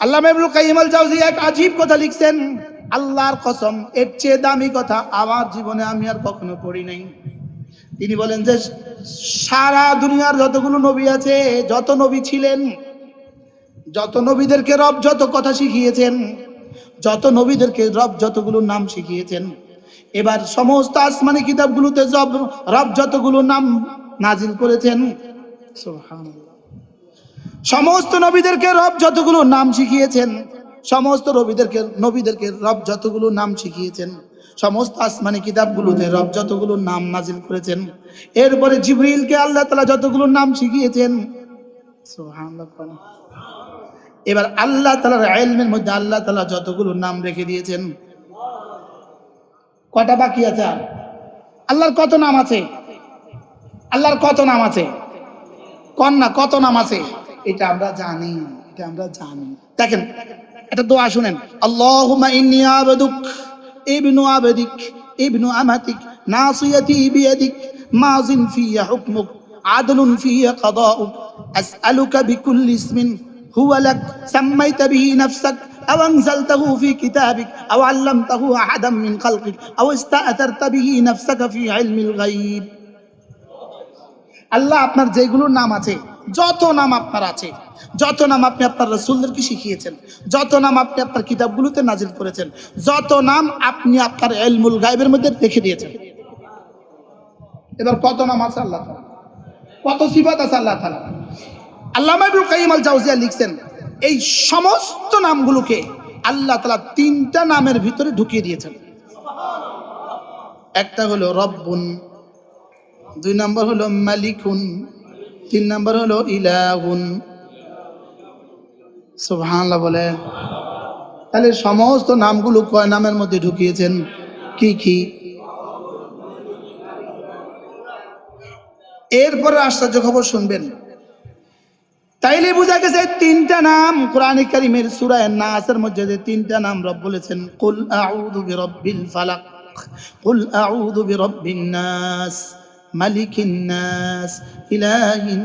আল্লাহ মেবরুল কাইমাল জাউজি এক আজীব কথা লিখছেন, আল্লাহর কসম, এর চেয়ে দামি কথা আমার জীবনে আমি আর কখনো পড়ি নাই তিনি বলেন যে, সারা দুনিয়ার যতগুলো নবী আছে, যত নবী ছিলেন, যত নবীদেরকে রব যত কথা শিখিয়েছেন, যত নবীদেরকে রব যতগুলো নাম শিখিয়েছেন, এবার সমস্ত আসমানি কিতাবগুলোতে জব রব যতগুলো নাম নাজিল করেছেন সুবহানাল্লাহ। সমস্ত নবীদেরকে রব যতগুলো নাম শিখিয়েছেন, সমস্ত নবীদেরকে নবীদেরকে রব যতগুলো নাম শিখিয়েছেন, সমস্ত আসমানি কিতাবগুলোতে রব যতগুলো নাম নাজিল করেছেন, এরপরে জিবরিলকে আল্লাহ তালা যতগুলো নাম শিখিয়েছেন এবার আল্লাহ তালার আইলমের মধ্যে আল্লাহ তালা যতগুলো নাম রেখে দিয়েছেন, কটা বাকি আছে আর? আল্লাহর কত নাম আছে? আল্লাহর কত নাম আছে? কন্যা কত নাম আছে? এটা আমরা জানি এটা আমরা জানি দেখেন এটা দোয়া শুনেন আল্লাহুম্মা ইন্নী আবদুক ইবনু আবদিক ইবনু আমাতিক নাসিয়াতি বিয়াদিক মাযিন ফিয়া হুকমুক আদলুন ফিয়া قضاؤك أسألك بكل اسم هو لك سميت به نفسك أو أنزلته في كتابك أو علمته أحدا من خلقك أو استأثرت به نفسك في علم الغيب আল্লাহ আপনার যেগুলো নাম আছে যত নাম আপনার আছে, যত নাম আপনি আপনার রসুলদেরকে শিখিয়েছেন, যত নাম আপনি আপনার কিতাবগুলোতে নাজিল করেছেন, যত নাম আপনি আপনার এলমুল গাইবের মধ্যে রেখে দিয়েছেন। এবার কত নাম আছে আল্লাহ? কত সিফাত আছে আল্লাহ তালা আল্লাহ ইবনুল কাইম আল জাউজিয়া লিখছেন, এই সমস্ত নামগুলোকে আল্লাহ তালা তিনটা নামের ভিতরে ঢুকিয়ে দিয়েছেন। একটা হলো রব্বুন, দুই নম্বর হলো মালিকুন তিন নম্বর হলো ইলাহুন। সুবহানাল্লাহ বলে। তাহলে সমস্ত নামগুলো কয় নামের মধ্যে ঢুকিয়েছেন? কি কি? এরপরে আশ্চর্য খবর শুনবেন। তাইলে বোঝা গেছে তিনটা নাম কোরআন কারিমের সুরায় নাসের মধ্যে যে তিনটা নাম রব বলেছেন, কুল আউযু বিরাব্বিল ফালাক কুল আউযু বিরাব্বিন নাস মালিকিন নাস ইলাহিন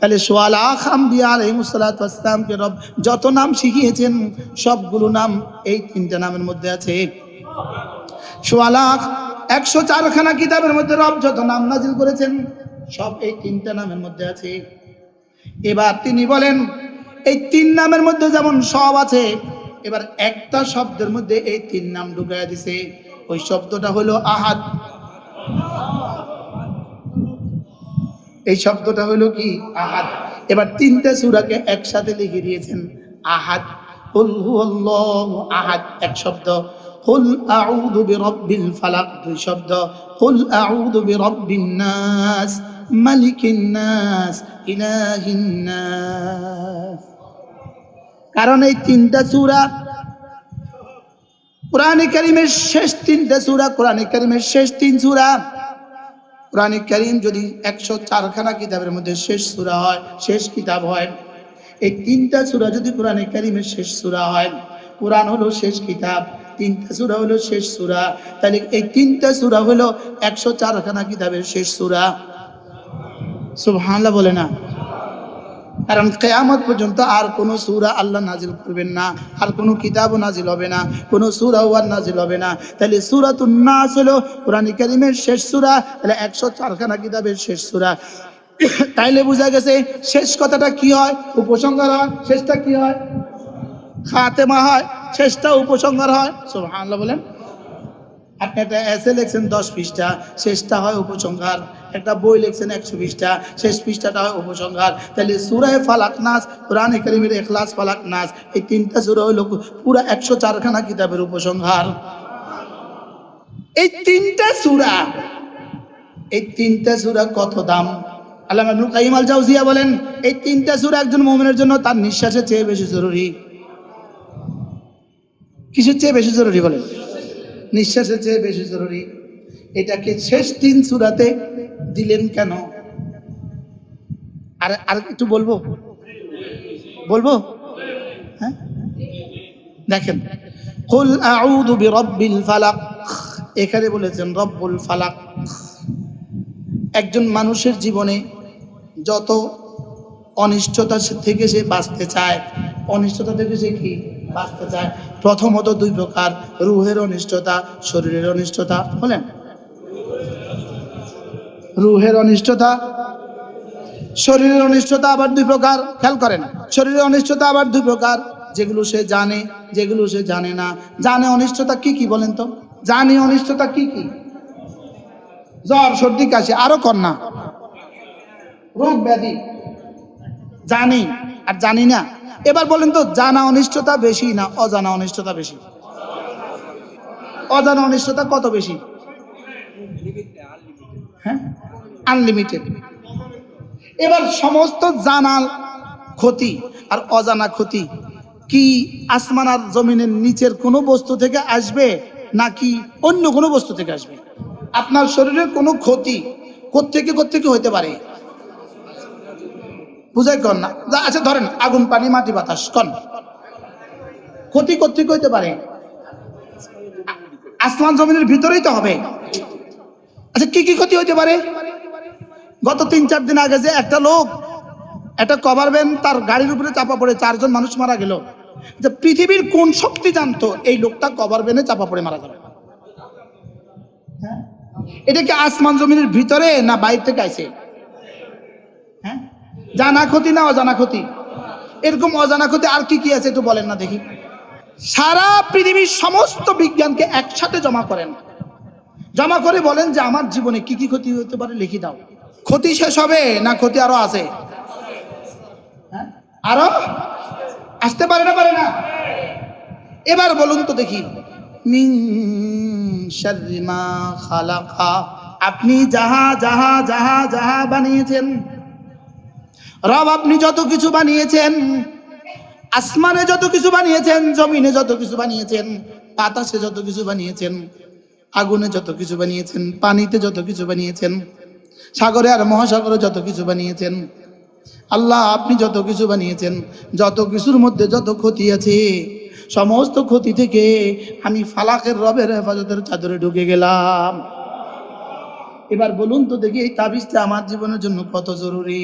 তাহলে সোয়ালা খাম্বিয়া আলহিমসালাতামকে রব যত নাম শিখিয়েছেন, সবগুলো নাম এই তিনটা নামের মধ্যে আছে। সোয়ালাখ একশো চারখানা কিতাবের মধ্যে রব যত নাম নাজিল করেছেন, সব এই তিনটা নামের মধ্যে আছে। এবার তিনি বলেন, এই তিন নামের মধ্যে যেমন সব আছে, এবার একটা শব্দের মধ্যে এই তিন নাম ঢুকাইয়া দিছে। ওই শব্দটা হলো আহাদ। এই শব্দটা হলো কি? আহাদ। এবার তিনটা সূরাকে একসাথে লিখে দিয়েছেন, আহাদ। আহাদ, এক শব্দ। কুল আউযু বিরাব্বিল ফালাক, দুই শব্দ। কুল আউযু বিরাব্বিন নাস, মালিকিন নাস, ইলাহিন নাস। কারণ এই তিনটা সূরা কোরআনে কারিমের শেষ তিনটা সূরা, কোরআনে কারিমের শেষ তিন সূরা। কোরআন করিম যদি একশো চারখানা কিতাবের মধ্যে শেষ সুরা হয়, শেষ কিতাব হয়, এই তিনটা সুরা যদি কোরআনে করিমের শেষ সুরা হয়, কোরআন হলো শেষ কিতাব, তিনটা সুরা হলো শেষ সুরা, তাহলে এই তিনটা সুরা হলো একশো চারখানা কিতাবের শেষ সুরা। সুবহানাল্লাহ বলে না। কারণ কেয়ামত পর্যন্ত আর কোনো সুরা আল্লাহ নাজিল করবেন না, আর কোনো কিতাবও নাজিল হবে না, কোনো সুরাও আর নাজিল হবে না। তাহলে সুরা তো না হলো কোরআন কারিমের শেষ সুরা, তাহলে একশো চারখানা কিতাবের শেষ সুরা। তাইলে বোঝা গেছে শেষ কথাটা কি হয়? উপসংহার হয়, শেষটা কি হয়? খাতেমা হয়, শেষটা উপসংহার হয়। সুবহানাল্লাহ বলেন। আপনি একটা এসে লিখছেন দশ পৃষ্ঠা, শেষটা হয় উপসংহার। একটা বই লিখছেন একশো পৃষ্ঠা। শেষ পৃষ্ঠাটা হয় উপসংহার। তাহলে সুরায় ফালাক নাস, কোরআন করিমের এখলাস ফালাক নাস, এই তিনটা সুরা হইল পুরো একশো চারখানা কিতাবের উপসংহার। এই তিনটা সুরা, এই তিনটা সুরা কত দাম? আল্লাহ আব্দুল কাইম জাউজিয়া বলেন, এই তিনটা সুরা একজন মোমিনের জন্য তার নিঃশ্বাসের চেয়ে বেশি জরুরি। কিসের চেয়ে বেশি জরুরি বলেন? নিঃশ্বাসের চেয়ে বেশি জরুরি। এটাকে শেষ তিন সুরাতে দিলেন কেন? আর আর একটু বলব? বলব? হ্যাঁ? দেখেন, কুল আউযু বিরাব্বিল ফালাক। এখানে বলেছেন, রব্বুল ফালাক। একজন মানুষের জীবনে যত অনিষ্টতা থেকে সে বাঁচতে চায়, অনিষ্টতা থেকে সে কি? বাঁচতে চায়। প্রথমত দুই প্রকার, রুহের অনিষ্টতা, শরীরের অনিষ্টতা, বলেন। রুহের অনিষ্টতা, শরীরের অনিষ্টতা আবার দুই প্রকার, খেয়াল করেন। শরীরের অনিষ্টতা আবার দুই প্রকার, যেগুলো সে জানে, যেগুলো সে জানে না। জানে অনিষ্টতা কি কি বলেন তো? জানে অনিষ্টতা কি কি? জ্বর, সর্দি, কাশি, আরও কন্যা। রোগ ব্যাধি। জানি, আর জানি না। এবার বলেন তো, জানা অনিষ্টতা বেশি না অজানা অনিষ্টতা বেশি? অজানা অনিষ্টতা কত বেশি? হ্যাঁ? আনলিমিটেড এবার সমস্ত জানাল ক্ষতি আর অজানা ক্ষতি, কি আসমান আর জমিনের নিচের কোনো বস্তু থেকে আসবে নাকি অন্য কোনো বস্তু থেকে আসবে? আপনার শরীরের কোনো ক্ষতি কোত্থেকে কোত্থেকে হইতে পারে? বুঝাই কর না। আচ্ছা ধরেন, আগুন, পানি, মাটি, বাতাস, কন। ক্ষতি কোত্থেকে হইতে পারে? আসমান, জমিনের ভিতরেই তো হবে। আচ্ছা কি কি ক্ষতি হইতে পারে? গত তিন, চার দিন আগে যে একটা লোক একটা কভার ভ্যান তার গাড়ির উপরে চাপা পড়ে, চারজন মানুষ মারা গেল। যে পৃথিবীর কোন শক্তি জানতো এই লোকটা কভার ভ্যানে চাপা পড়ে মারা যাবে? হ্যাঁ? এটা কি আসমান জমিনের ভিতরে না বাইরে থেকে আইছে? হ্যাঁ? জানা ক্ষতি না অজানা ক্ষতি? এরকম অজানা ক্ষতি আর কি কি আছে একটু বলেন না দেখি। সারা পৃথিবীর সমস্ত বিজ্ঞানকে একসাথে জমা করেন। জমা করে বলেন যে আমার জীবনে কি কি ক্ষতি হতে পারে, লিখে দাও। ক্ষতি শেষ হবে না ক্ষতি আরও আছে? হ্যাঁ? আরও? আসতে পারে না পারে না? এবার বলুন তো দেখি। আপনি যাহা যাহা যাহা যাহা বানিয়েছেন, রব আপনি যত কিছু বানিয়েছেন, আসমানে যত কিছু বানিয়েছেন, জমিনে যত কিছু বানিয়েছেন, বাতাসে যত কিছু বানিয়েছেন আগুনে যত কিছু বানিয়েছেন, পানিতে যত কিছু বানিয়েছেন, সাগরে আর মহাসাগরে যত কিছু বানিয়েছেন, আল্লাহ আপনি যত কিছু বানিয়েছেন, যত কিছুর মধ্যে যত ক্ষতি আছে, সমস্ত ক্ষতি থেকে আমি ফালাকের রবের হেফাজতের চাদরে ঢুকে গেলাম। এবার বলুন তো দেখি এই তাবিজটা আমার জীবনের জন্য কত জরুরি?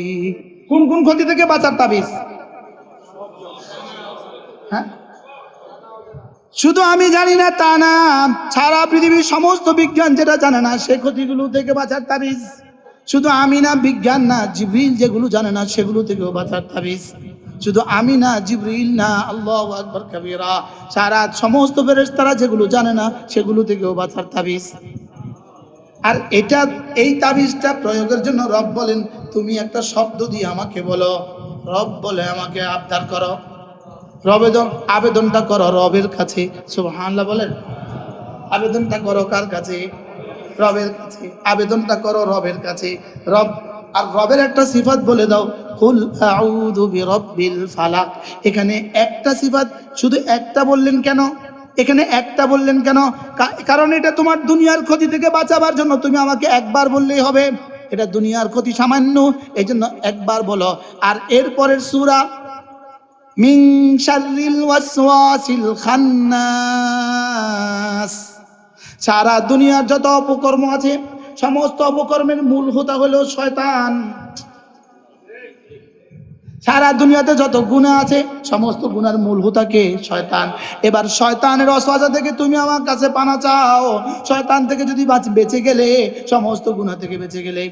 কোন কোন ক্ষতি থেকে বাঁচার তাবিজ? হ্যাঁ? শুধু আমি জানি না তা না, সারা পৃথিবীর সমস্ত বিজ্ঞান যেটা জানে না, সে ক্ষতিগুলো থেকে বাঁচার তাবিজ। শুধু আমি না বিজ্ঞান না, জিবরিল যেগুলো জানে না, সেগুলো থেকেও বাঁচার তাবিজ। শুধু আমি না জিবরিল না, আল্লাহ আকবর কবিরা। সারা সমস্ত ফেরেশতারা যেগুলো জানে না, সেগুলো থেকেও বাঁচার তাবিজ। আর এটা, এই তাবিজটা প্রয়োগের জন্য রব বলেন, তুমি একটা শব্দ দিয়ে আমাকে বলো। রব বলে আমাকে আবদার করো। রবেদন, আবেদনটা করো রবের কাছে। সুবহানাল্লাহ বলেন। আবেদনটা করো কার কাছে? রবের কাছে। আবেদনটা করো রবের কাছে। রব, আর রবের একটা সিফাত বলে দাও। কুল আউযু বিরাব্বিল ফালাক। এখানে একটা সিফাত, শুধু একটা বললেন কেন? এখানে একটা বললেন কেন? কারণ এটা তোমার দুনিয়ার ক্ষতি থেকে বাঁচাবার জন্য। তুমি আমাকে একবার বললেই হবে। এটা দুনিয়ার ক্ষতি সামান্য এই জন্য একবার বলো। আর এরপরের সূরা মিং শাররিল ওয়াসওয়াসিল খান্নাস। সারা দুনিয়ার যত অপকর্ম আছে, সমস্ত অপকর্মের মূল হোতা হলো শয়তান। সারা দুনিয়াতে যত গুণা আছে, সমস্ত গুণার মূল হোতাকে শয়তান। এবার শয়তানের অসওয়াজা থেকে তুমি আমার কাছে পানা চাও। শয়তান থেকে যদি বেঁচে গেলে, সমস্ত গুণা থেকে বেঁচে গেলে।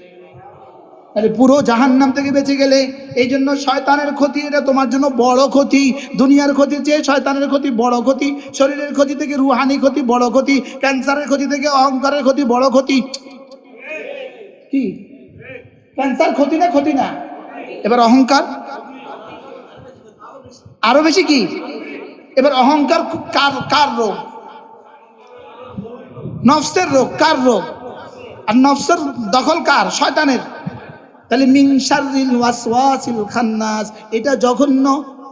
তাহলে পুরো জাহান্নাম থেকে বেঁচে গেলে এই জন্য শয়তানের ক্ষতি, এটা তোমার জন্য বড় ক্ষতি। দুনিয়ার ক্ষতি চেয়ে শয়তানের ক্ষতি বড় ক্ষতি, শরীরের ক্ষতি থেকে রুহানি ক্ষতি বড় ক্ষতি, ক্যান্সারের ক্ষতি থেকে অহংকারের ক্ষতি বড় ক্ষতি। কি? ক্যান্সার ক্ষতি না ক্ষতি না? এবার অহংকার? আরও বেশি কি? এবার অহংকার কার কার রোগ? নফসের রোগ, কার রোগ? আর নফসের দখল কার? শয়তানের। তাহলে মিংসারিল ওয়াসওয়াসিল খান্নাস, এটা জঘন্য।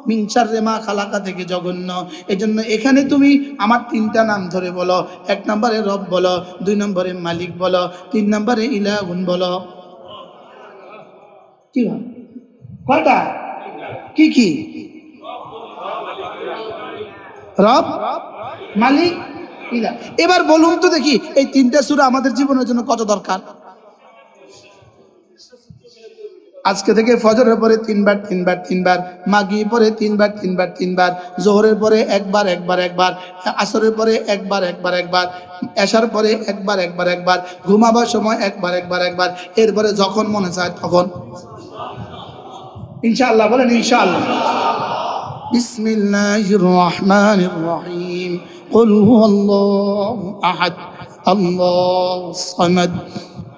মিংসার রেমা খালাকা থেকে জঘন্য। এই জন্য এখানে তুমি আমার তিনটা নাম ধরে বলো। এক নম্বরে রব বলো, দুই নম্বরে মালিক বলো, তিন নম্বরে ইলাহুন বলো। কি? কয়টা? কি কি? রব, মালিক ইলা এবার বলুন তো দেখি, এই তিনটা সুরা আমাদের জীবনের জন্য কত দরকার? আজকে থেকে ফজরের পরে তিনবার তিনবার তিনবার মাগি পরে তিনবার তিনবার তিনবার জোহরের পরে একবার একবার একবার আসরের পরে একবার একবার একবার এশার পরে একবার একবার একবার ঘুমাবার সময় একবার একবার একবার এরপরে যখন মনে চায় তখন ইনশাআল্লাহ বলেন ইনশাআল্লাহ بسم الله الرحمن الرحيم قل هو الله أحد الله الصمد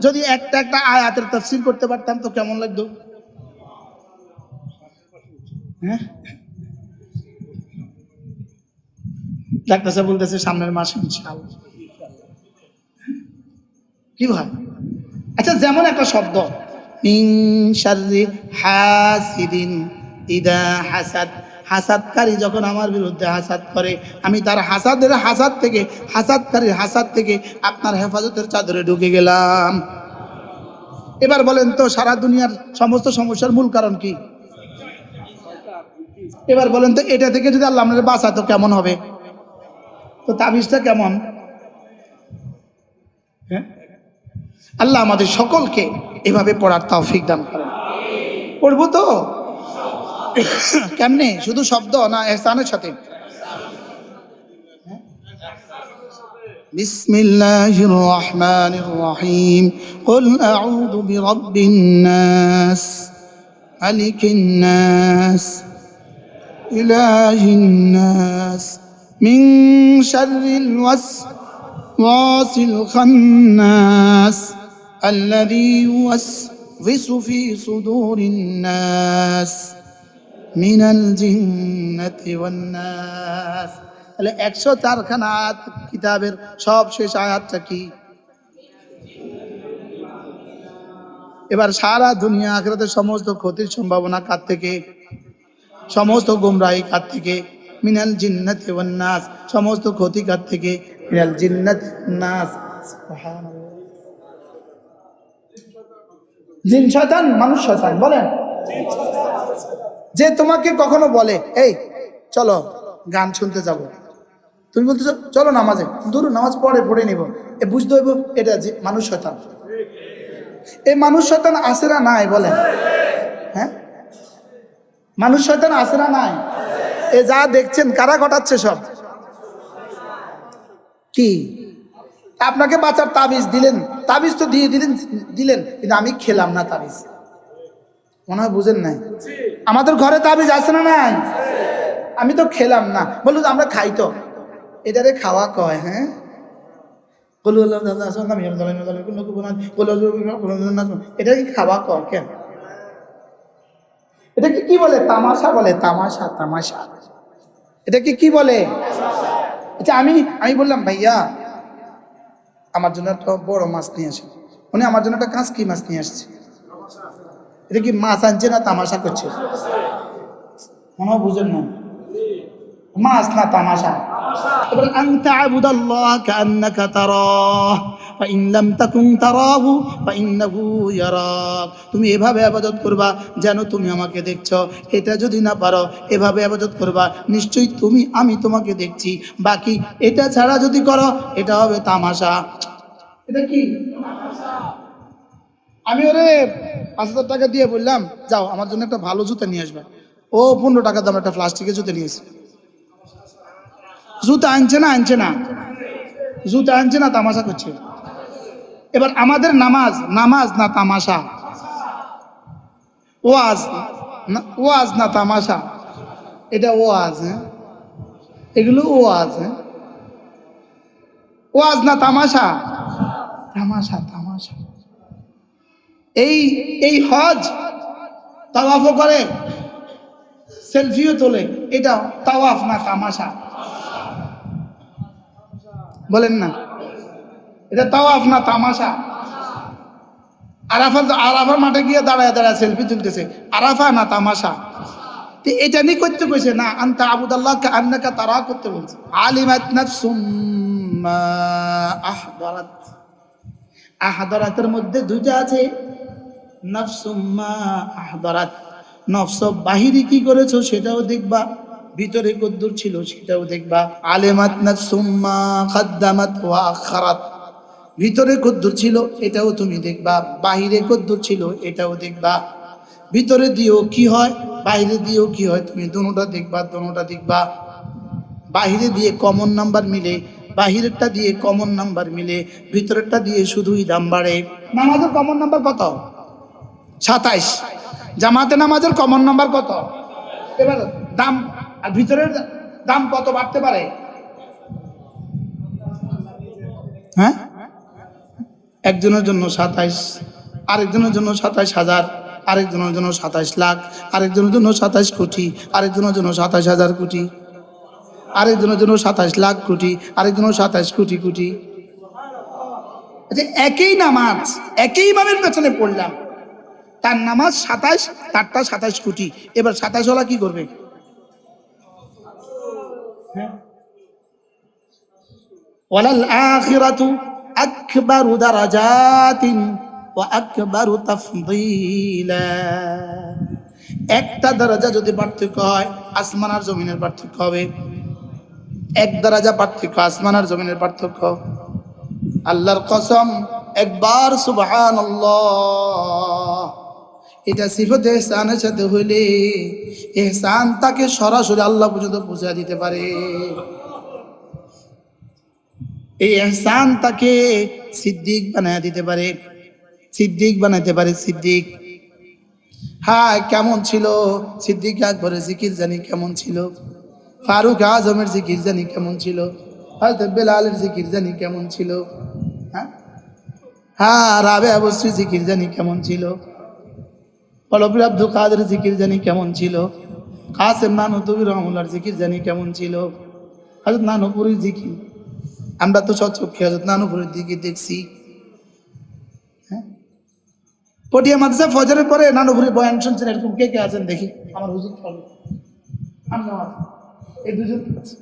যদি একটা একটা আয়াতের তাফসীর করতে পারতাম তো কেমন লাগতো? হ্যাঁ? ডাক্তার সাহেব বলতেছে, সামনের মাসে ইনশাআল্লাহ। কি ভাই? আচ্ছা যেমন একটা শব্দ মিন শাররি হাসিদিন ইদা হাসাদ হাসাদকারী যখন আমার বিরুদ্ধে হাসাদ করে, আমি তার হাসাদের হাসাদ থেকে, হাসাদকারীর হাসাদ থেকে আপনার হেফাজতের চাদরে ঢুকে গেলাম। এবার বলেন তো, সারা দুনিয়ার সমস্ত সমস্যার মূল কারণ কি? এবার বলেন তো, এটা থেকে যদি আল্লাহ আপনার বাঁচাতো কেমন হবে? তো তাবিজটা কেমন? হ্যাঁ? আল্লাহ আমাদের সকলকে এভাবে পড়ার তৌফিক দান করেন। পড়ব তো? কেমনে শুধু শব্দ না এহসানের সাথে بسم الله الرحمن الرحيم قل أعوذ برب الناس ملك الناس إله الناس من شر الوسواس الخناس الذي يوسوس في صدور الناس মিনাল জিন্নাতি ওয়ান্নাস তাহলে একশো চারখানা কিতাবের সব শেষ আয়াতটা কি? এবার সারা দুনিয়া আখড়াতে সমস্ত ক্ষতির সম্ভাবনা কার থেকে? সমস্ত গুমরাহি কার থেকে? মিনাল জিন্নাত নাস। সমস্ত ক্ষতি কার থেকে? মিনাল জিন্নাত নাস। জিন শয়তান, মানুষ শয়তান, বলেন। যে তোমাকে কখনো বলে, এই, চলো, গান শুনতে যাব। তুমি বলতেছো, চলো নামাজে দূর নামাজ পড়ে পড়ে নিব। এ বুঝতে হইব এটা যে মানুষ শয়তান। এই মানুষ শয়তান আসে না নাই বলেন হ্যাঁ? মানুষ শয়তান আসে না নাই। এ যা দেখছেন, কারা ঘটাচ্ছে সব? কি? আপনাকে বাঁচার তাবিজ দিলেন, তাবিজ তো দিয়ে দিলেন দিলেন, কিন্তু আমি খেলাম না তাবিজ। মনে হয় বুঝেন নাই আমাদের ঘরে তাবিজ আছে না নাই আমি তো খেলাম না বলল আমরা খাই তো এটারে খাওয়া কয় হ্যাঁ এটা কি খাওয়া কয় কেন এটাকে কি বলে তামাশা বলে তামাশা তামাশা এটাকে কি বলে আচ্ছা আমি আমি বললাম ভাইয়া আমার জন্য একটা বড় মাছ নিয়ে আসে উনি আমার জন্য একটা কাঁচকি মাছ নিয়ে আসছে এটা কি মাছ আনছে না তামাশা করছে? মনে বুঝেন না মাছ না তামাশা। তুমি এভাবে আবাদত করবা যেন তুমি আমাকে দেখছ। এটা যদি না পারো, এভাবে আবাদত করবা, নিশ্চয়ই তুমি, আমি তোমাকে দেখছি। বাকি এটা ছাড়া যদি করো, এটা হবে তামাশা। এটা কি? আমি ওরে পাঁচ হাজার টাকা দিয়ে বললাম, যাও, আমার জন্য একটা ভালো জুতা নিয়ে আসবে। ও পনেরো টাকা দাম একটা প্লাস্টিকের জুতা নিয়ে নিয়েছে জুতা আনছে না আনছে না। জুতা আনছে না, তামাশা করছে। এবার আমাদের নামাজ নামাজ না তামাশা? ওয়াজ, না ওয়াজ না তামাশা? এটা ওয়াজ হ্যাঁ? এগুলো ও ওয়াজ হ্যাঁ? ওয়াজ না তামাশা? তামাশা তামাশা। এই এই হজ তাওয়াফও করে, সেলফিও তোলে, এটা তাওয়াফ না তামাশা। বলেন না। এটা তাওয়াফ না তামাশা। আরাফা আরাফার মাঠে গিয়ে দাঁড়ায় দাঁড়ায় সেলফি তুলতেছে। আরাফা না তামাশা? তো এটা নিয়ে করতে কইছে, না, আন্তা আবুদাল্লাহ আন্নাকা তারা করতে বলছে। আলিমাত আহদারাত। আহদারাতের মধ্যে দুইটা আছে। বাহিরে কি করেছ সেটাও দেখবা, ভিতরে কদ্দুর ছিল সেটাও দেখবা। আলেমাত নাফসুম মা খাদ্দামাত ভিতরে কদ্দুর ছিল, এটাও তুমি দেখবা। বাহিরে কদ্দুর ছিল, এটাও দেখবা। ভিতরে দিয়েও কি হয়, বাইরে দিয়েও কি হয়, তুমি দুটোটা দেখবা দুটোটা দেখবা। বাহিরে দিয়ে কমন নাম্বার মিলে, বাহিরেরটা দিয়ে কমন নাম্বার মিলে, ভিতরেরটা দিয়ে শুধুই দাম বাড়ে নামাজের কমন নাম্বার কত? সাতাইশ। জামাতে নামাজের কমন নাম্বার কত? এবার দাম, আর ভিতরের দাম কত বাড়তে পারে? হ্যাঁ? একজনের জন্য সাতাইশ, আরেকজনের জন্য সাতাইশ হাজার, আরেকজনের জন্য সাতাইশ লাখ, আরেকজনের জন্য সাতাইশ কোটি, আরেকজনের জন্য সাতাইশ হাজার কোটি, আরেকজনের জন্য সাতাইশ লাখ কোটি, আরেকজনের সাতাইশ কোটি কোটি। আচ্ছা একই নামাজ, একই ইমামের পেছনে পড়লাম। তার নামাজ সাতাইশ তারটা সাতাইশ কোটি। এবার সাতাইশ ওলা কি করবে? ওয়ালাল আখিরাতু আকবারু দারাজাতিন ওয়া আকবারু তাফদীলা। একটা দরজা যদি পার্থক্য হয়, আসমান আর জমিনের পার্থক্য হবে। এক দরজা পার্থক্য, আসমান আর জমিনের পার্থক্য। আল্লাহর কসম, একবার সুবহান এটা সিফত এহসানের সাথে হইলে এহসান তাকে সরাসরি আল্লাহ পর্যন্ত পৌঁছা দিতে পারে। এই এহসান তাকে সিদ্দিক বানায় দিতে পারে। সিদ্দিক বানাইতে পারে সিদ্দিক। হ্যাঁ কেমন ছিল? সিদ্দিক আকবরের জিকির জানি কেমন ছিল? ফারুক আজমের জিকির জানি কেমন ছিল? হয়তো বেলালের জিকির জানি কেমন ছিল? হ্যাঁ? হ্যাঁ রাবে অবশ্যই জিকির জানি কেমন ছিল? পলবীর আব্দুল কাদের জিকির জানি কেমন ছিল? কাসেম নানু তবির রহমুল্লার জিকির জানি কেমন ছিল? হজরত নানুপুরের জিকির। আমরা তো সচক্ষে হজরত নানুপুরের দিকে দেখছি। হ্যাঁ? পটিয়া মাদ্রাসা ফজরের পরে নানুপুরি বয়ান শুনছেন, এরকম কে কে আছেন দেখি। আমার হুজুর ফলো আমিও এই দুজন আছে।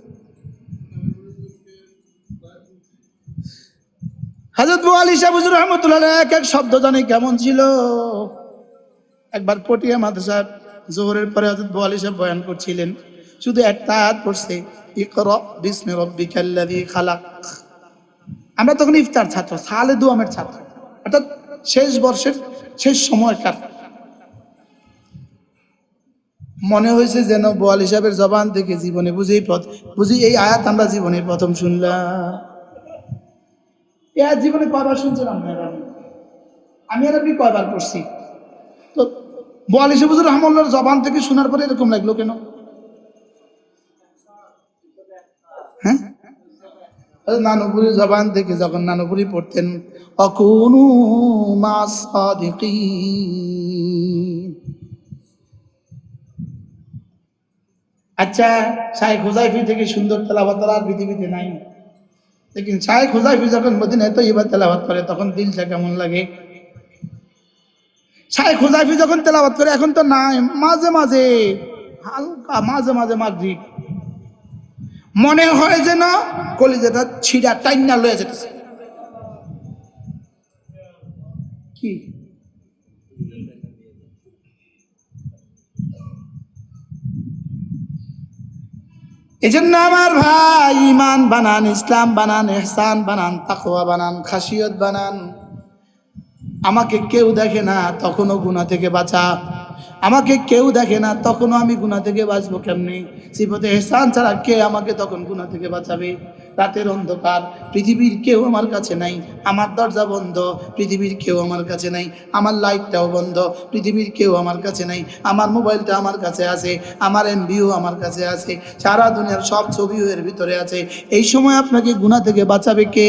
হাজরত আলী শাহ হুজুর রহমতুল্লাহ এক এক শব্দ জানি কেমন ছিল? একবার পটিয়া মাদ্রাসা জোহরের পরে হজরত আলী সাহেব বয়ান করছিলেন, শুধু একটা আয়াত পড়ছে, ইকর বিস্মে রব্বিকাল্লাযী খালাক। আমরা তখন ইফতার ছাত্র, সালে দুয়ামের ছাত্র, অর্থাৎ শেষ বর্ষের শেষ সময়কার। মনে হয়েছে যেন বোয়াল হিসাবের জবান থেকে জীবনে বুঝি পথ, বুঝি এই আয়াত আমরা জীবনে প্রথম শুনলাম। আয়াত জীবনে কয়বার শুনছিলাম? আমি আর আপনি কয়বার পড়ছি? বোয়াল হিসাব হুজুর রহমল্লার জবান থেকে শোনার পরে এরকম লাগল কেন? হ্যাঁ? নানুপুরি জবান থেকে যখন নানুপুরি পড়তেন, অকুনু আচ্ছা শাহেখ হুজাইফি থেকে সুন্দর তেলাবাত আর পৃথিবীতে নাই। লেকিন শাহেখ হুজাইফি যখন মদিনায় তো এবার তেলাবাত করে, তখন দিলটা কেমন লাগে? শাহেখ হুজাইফি যখন তেলাবাত করে, এখন তো নাই। মাঝে মাঝে, হালকা মাঝে মাঝে মাগরিব। মনে হয় যেন কলিজাটা ছিঁড়া, টাইনা লয়ে যেতেছে। কি? এই জন্য আমার ভাই ইমান বানান, ইসলাম বানান, এহসান বানান, তাকওয়া বানান, খাসিয়ত বানান। আমাকে কেউ দেখে না তখনও গুণা থেকে বাঁচা। আমাকে কেউ দেখে না তখনও আমি গুণা থেকে বাঁচবো কেমনি? সিফতে এহসান ছাড়া কে আমাকে তখন গুণা থেকে বাঁচাবে? রাতের অন্ধকার, পৃথিবীর কেউ আমার কাছে নাই। আমার দরজা বন্ধ, পৃথিবীর কেউ আমার কাছে নাই। আমার লাইটটাও বন্ধ, পৃথিবীর কেউ আমার কাছে নাই। আমার মোবাইলটা আমার কাছে আছে, আমার এমবিও আমার কাছে আছে, সারা দুনিয়ার সব ছবিও এর ভিতরে আছে। এই সময় আপনাকে গুণা থেকে বাঁচাবে কে?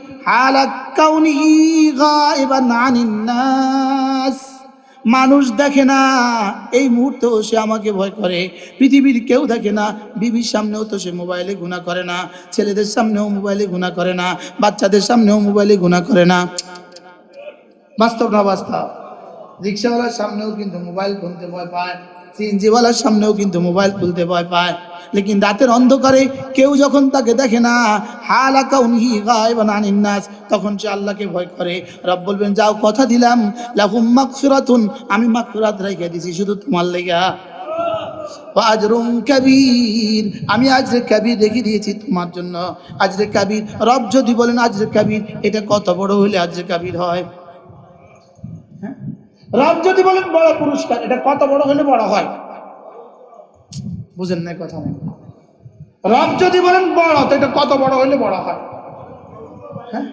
মানুষ দেখে না, এই মুহূর্তেও সে আমাকে ভয় করে। পৃথিবীর কেউ দেখে না, বিবির সামনেও তো সে মোবাইলে গুণা করে না, ছেলেদের সামনেও মোবাইলে গুণা করে না, বাচ্চাদের সামনেও মোবাইলে গুণা করে না। বাস্তব না বাস্তব? রিক্সাওয়ালার সামনেও কিন্তু মোবাইল ফোনতে ভয় পায়। সিএনজিওয়ালার সামনেও কিন্তু মোবাইল খুলতে ভয় পায়। লেকিন রাতের অন্ধকারে কেউ যখন তাকে দেখে না, হালাকা উনহি গায়বান আনিন নাস, তখন সে আল্লাহকে ভয় করে। রব বলবেন, যাও, কথা দিলাম। লাহুম মাগফিরাতুন, আমি মাগফিরাত রেখে দিছি, শুধু তোমার লেগা। কবির, আমি আজরে কবির রেখে দিয়েছি তোমার জন্য। আজরে কাবির, রব যদি বলেন আজরে কবির, এটা কত বড় হলে আজরে কাবির হ্যাঁ? রব যদি বলেন বড় পুরস্কার এটা কত বড় হলে বড় হয়? বুঝেন না কথা রব যদি বলেন বড় তো এটা কত বড় হলে বড় হয়? হ্যাঁ?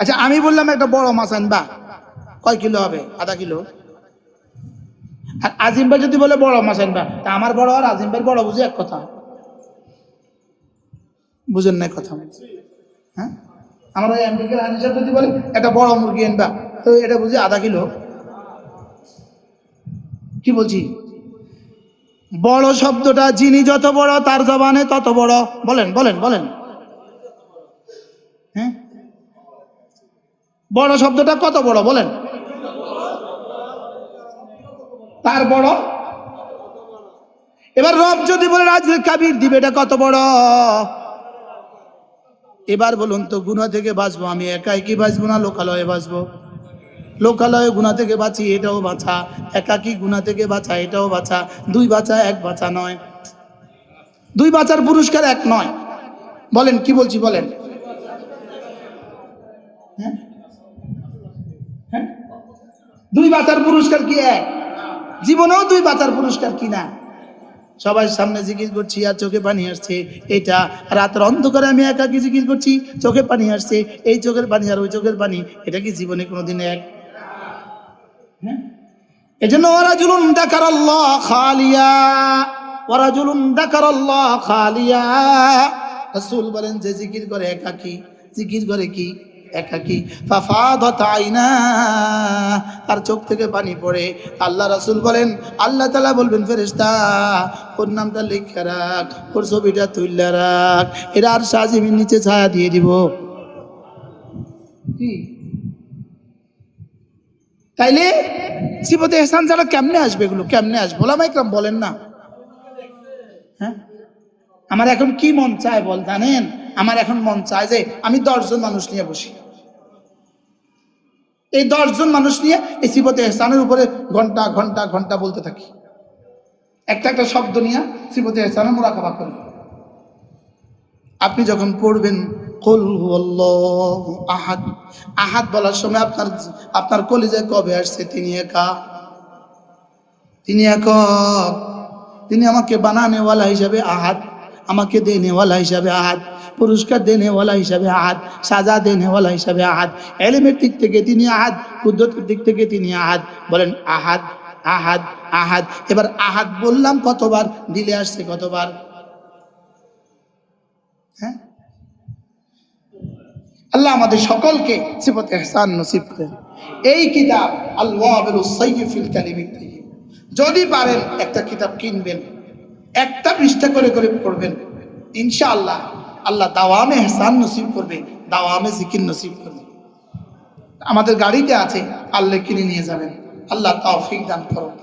আচ্ছা আমি বললাম একটা বড় মাছ আনবা। কয় কিলো হবে? আধা কিলো। আর আজিম ভাই যদি বলে বড় মাছ আনবা তা আমার বড় আর আজিম ভাইয়ের বড় বুঝি এক কথা? বুঝেন না কথা হ্যাঁ? আমার ওই আমেরিকার হাজি যদি বলে একটা বড় মুরগি আনবা তো এটা বুঝি আধা কিলো। কি বলছি? বড় শব্দটা যিনি যত বড়, তার জবানে তত বড়। বলেন বলেন বলেন। হ্যাঁ? বড় শব্দটা কত বড়, বলেন। তার বড়। এবার রব যদি বলে রাজের কাবির দিবে, এটা কত বড়? এবার বলুন তো গুণা থেকে বাঁচবো আমি? একাই কি বাঁচবো না? লোকালয়ে বাঁচবো? লোকালয়ে গুণা থেকে বাঁচি, এটাও বাঁচা। একাকি গুণা থেকে বাঁচা, এটাও বাঁচা। দুই বাঁচা, এক বাঁচা নয়। দুই বাঁচার পুরস্কার এক নয়। বলেন, কি বলছি, বলেন। হ্যাঁ? হ্যাঁ? দুই বাঁচার পুরস্কার কি এক? জীবনেও দুই বাঁচার পুরস্কার কি না? সবাই সামনে জিকির করছি আর চোখে পানি আসছে। এটা রাতের অন্ধকারে আমি একাকি জিকির করছি, চোখে পানি আসছে। এই চোখের পানি আর ওই চোখের পানি, এটা কি জীবনে কোনোদিন এক? এজন্য ওরা জুলুন দেখার আল্লাহ খালিয়া ওরা জুলুন দেখার আল্লাহ খালিয়া। রাসূল বলেন, যে জিকির করে একাকি, জিকির করে কি? একাকি। আইনা, তার চোখ থেকে পানি পড়ে। আল্লাহ রাসূল বলেন, আল্লাহ তাআলা বলবেন, ফেরেশতা, ওর নামটা লিখে রাখ, ওর ছবিটা তুললে রাখ, এরা আর সাজিমির নিচে ছায়া দিয়ে দিব। কি? তাইলে সিবতে এহসান ছাড়া কেমনে আসবে এগুলো? কেমনে আসবে? ওলামা ইকরাম বলেন না। হ্যাঁ? আমার এখন কি মন চায় বল, জানেন? আমার এখন মন চায় যে আমি দশজন মানুষ নিয়ে বসি। এই দশজন মানুষ নিয়ে এই সিবতে এহসানের উপরে ঘণ্টা ঘণ্টা ঘণ্টা বলতে থাকি। একটা একটা শব্দ নিয়ে সিবতে এহসানের মোরাকাবা করি। আপনি যখন পড়বেন আহাদ। আহাদ বলার সময় আপনার আপনার কলিজায় কবে আসছে? তিনি একা। তিনি একক। তিনি আমাকে বানানেওয়ালা হিসাবে আহাদ, আমাকে দেনেওয়ালা হিসাবে আহাদ, পুরস্কার দেনেওয়ালা হিসাবে আহাদ, সাজা দেনেওয়ালা হিসাবে আহাদ, এলিমের দিক থেকে তিনি আহাত কুদ্রতের দিক থেকে তিনি আহাত বলেন, আহাদ আহাত আহাদ। এবার আহাত বললাম কতবার, দিলে আসছে কতবার? হ্যাঁ? আল্লাহ আমাদের সকলকে সিফত এহসান নসিব করেন। এই কিতাব কালিমিত যদি পারেন একটা কিতাব কিনবেন, একটা পৃষ্ঠা করে করে পড়বেন, ইনশাআল্লাহ আল্লাহ দাওয়ামে এহসান নসিব করবে, দাওয়ামে জিকির নসিব করবে। আমাদের গাড়িতে আছে আল্লাহ কিনে নিয়ে যাবেন। আল্লাহ তৌফিক দান করুন।